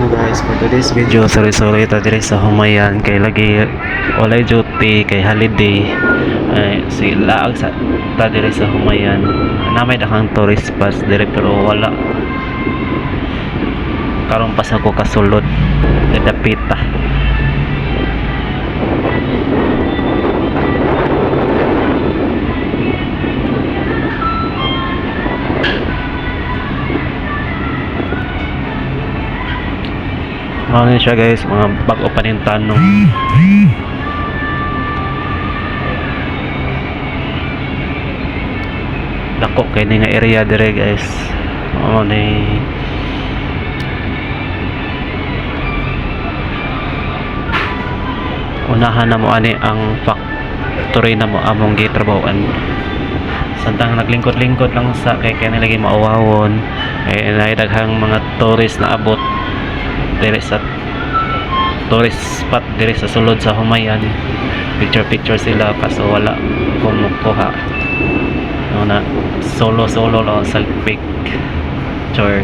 Hello guys, for today's video, sorry-sorry ta diri sa Humayan kay lagi walay duty kay holiday. Ay si laag sa ta diri sa Humayan. Namay dakang tourist pass diri pero wala. Karon pas ako kasulod. Dadapita. Mga siya guys, mga bago pa rin tanong. Dako kay ni nga area dire guys. Oo ni. Unahan na mo ani ang factory na mo among gitrabahoan. Santang naglingkod-lingkod lang sa kay kaya nilagi maawawon kay naidaghang mga tourist na abot dire sa tourist spot dire sa sulod sa Humayan picture picture sila kaso wala kumukuha. Ano na solo solo lang sa picture.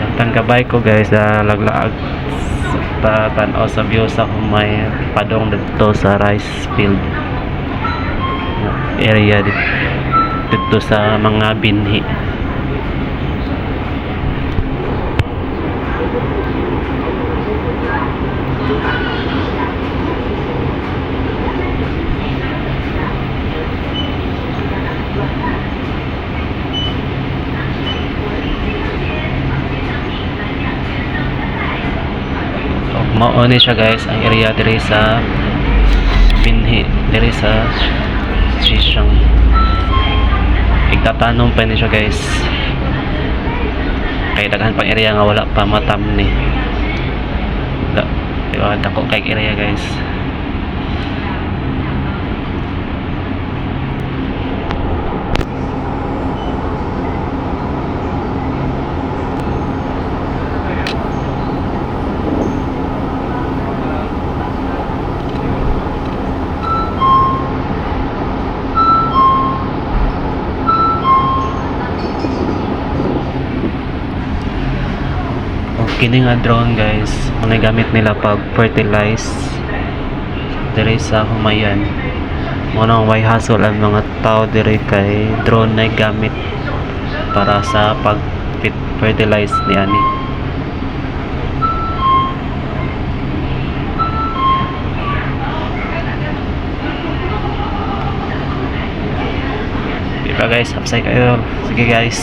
Sa tanggabay ko guys na laglaag sa tanaw sa view sa Humayan padong dito sa rice field. Area dito, dito sa mga binhi So, mao ni siya guys. Ang area diri sa binhi diri sa Shisang igtatanong pa ni siya guys. Kay daghan pang area nga wala pa matam ni. Da dako kay area guys kini nga drone guys. Ang gamit nila pag fertilize. Diri sa Humayan. Mo nang way hassle ang mga tao diri kay drone na gamit para sa pag fertilize ni ani. Diba guys, upside kayo. Sige guys.